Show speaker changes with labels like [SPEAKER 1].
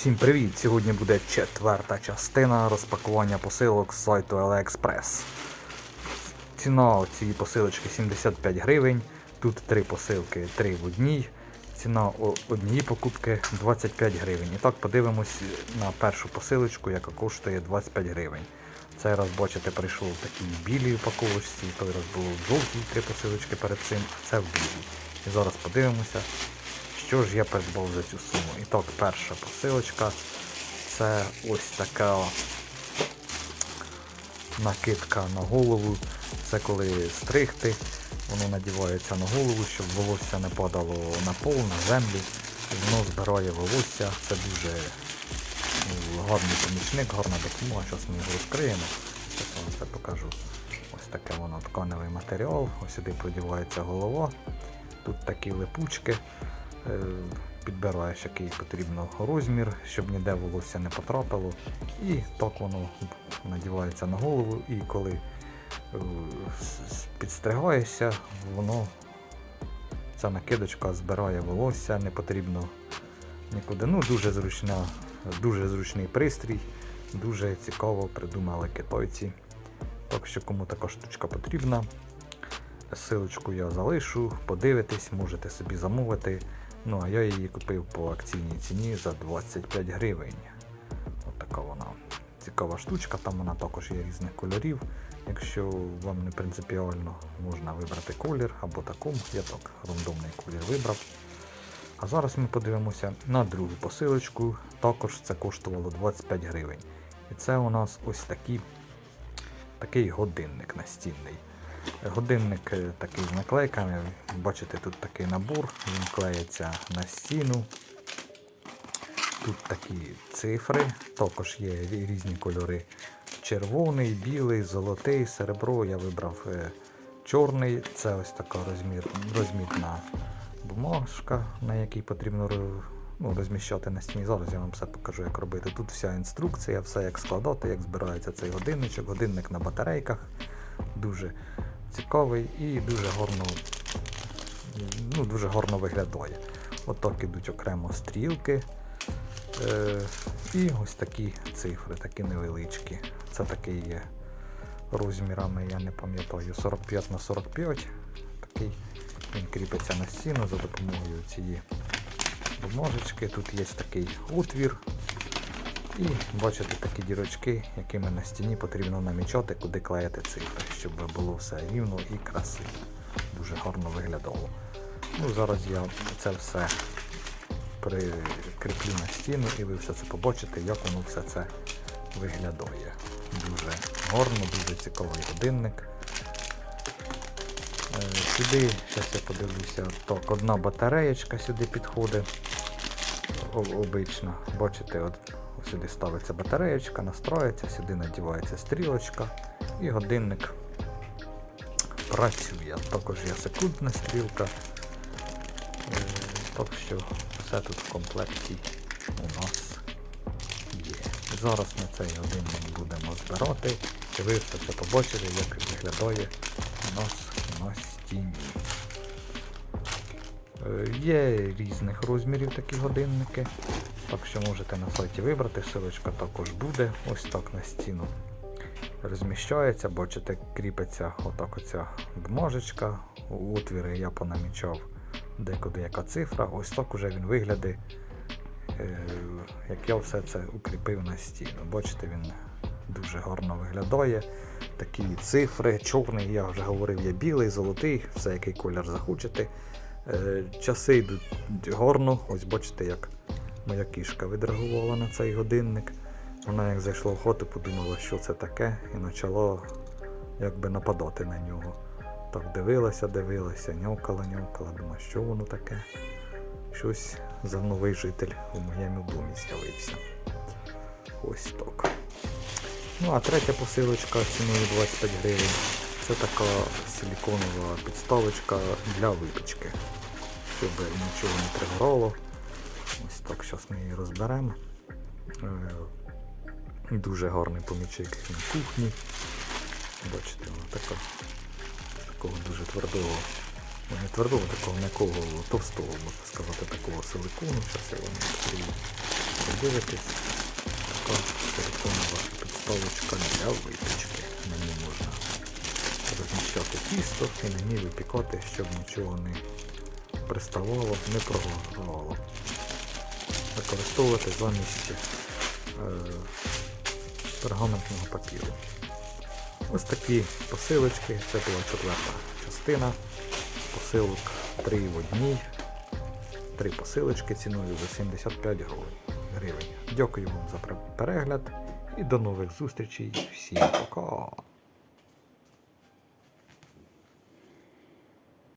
[SPEAKER 1] Всім привіт! Сьогодні буде четверта частина розпакування посилок з сайту AliExpress. Ціна цієї посилочки 75 гривень. Тут три посилки, три в одній. Ціна однієї покупки 25 гривень. І так подивимось на першу посилочку, яка коштує 25 гривень. Цей раз, бачите, прийшло в такій білій упаковочці, той раз було в жовтій три посилочки перед цим, а це в білій. І зараз подивимося, що ж я придбав за цю суму. І так, перша посилочка. Це ось така накидка на голову. Це коли стригти, воно надівається на голову, щоб волосся не падало на пол, на землю. Воно збирає волосся. Це дуже ну, гарний помічник, гарна допомога. Зараз ми його розкриємо. Зараз вам це покажу. Ось таке воно тканевий матеріал. Ось сюди продівається голова. Тут такі липучки. Е, Підбираєш який потрібно розмір, щоб ніде волосся не потрапило. І так воно надівається на голову, і коли е, підстригаєшся, воно ця накидочка збирає волосся, не потрібно нікуди. Ну, дуже зручна, дуже зручний пристрій, дуже цікаво придумали китайці. Так що кому така штучка потрібна, Силочку я залишу, подивитесь, можете собі замовити. Ну, а я її купив по акційній ціні за 25 гривень. От така вона цікава штучка, там вона також є різних кольорів. Якщо вам не принципіально, можна вибрати колір або таку. Я так рандомний колір вибрав. А зараз ми подивимося на другу посилочку. Також це коштувало 25 гривень. І це у нас ось такі, такий годинник настінний. Годинник е, такий з наклейками. Бачите, тут такий набор, він клеїться на стіну. Тут такі цифри, також є різні кольори. Червоний, білий, золотий, серебро. Я вибрав е, чорний. Це ось така розмір, розмітна бумажка, на якій потрібно ну, розміщати на стіні. Зараз я вам все покажу, як робити. Тут вся інструкція, все як складати, як збирається цей годинничок. Годинник на батарейках. Дуже цікавий і дуже гарно, ну, дуже гарно виглядає. Отак ідуть окремо стрілки. Е, і ось такі цифри, такі невеличкі. Це такий є розмірами, я не пам'ятаю, 45 на 45. Такий він кріпиться на стіну за допомогою цієї бумажечки. Тут є такий отвір. І бачите такі дірочки, якими на стіні потрібно намічати, куди клеїти цифри, щоб було все рівно і красиво. Дуже гарно виглядало. Ну, Зараз я це все прикріплю на стіну і ви все це побачите, як воно все це виглядає. Дуже гарно, дуже цікавий годинник. Е, Сюди, зараз я подивлюся, так, одна батареєчка сюди підходить. О- Обична. Бачите, от сюди ставиться батареєчка, настроїться, сюди надівається стрілочка і годинник працює. Також є секундна стрілка. Е, Так що все тут в комплекті у нас є. Зараз ми цей годинник будемо збирати, і ви все це побачите, як виглядає у нас на стіні. Е, Є різних розмірів такі годинники, так що можете на сайті вибрати, силочка також буде. Ось так на стіну розміщається, бачите, кріпиться отак оця бумажечка, отвіри я понамічав декуди яка цифра. Ось так уже він виглядає, е, як я все це укріпив на стіну. Бачите, він дуже гарно виглядає. Такі цифри, чорний, я вже говорив, є білий, золотий, все який колір захочете. Е, Часи йдуть гарно. Ось бачите, як моя кішка відреагувала на цей годинник. Вона як зайшла в хату, подумала, що це таке, і почала якби нападати на нього. Так дивилася, дивилася, нявкала, нявкала, думаю, що воно таке. Щось за новий житель у моєму домі з'явився. Ось так. Ну а третя посилочка ціною 25 гривень. Це така силіконова підставочка для випічки, щоб нічого не пригорало. Ось так, зараз ми її розберемо. Е, Дуже гарний помічник на кухні. Бачите, вона така такого дуже твердого, ну, не твердого, такого м'якого, товстого, можна сказати, такого силикону. Зараз я вам відкрию. подивитись. Така силиконова підставочка для випічки. Розміщати тісто і на ній випікати, щоб нічого не приставало, не прогорало. Використовувати замість е, пергаментного папіру. Ось такі посилочки. Це була четверта частина. Посилок 3 в одній. Три посилочки ціною за 75 гривень. Дякую вам за перегляд і до нових зустрічей. Всім пока!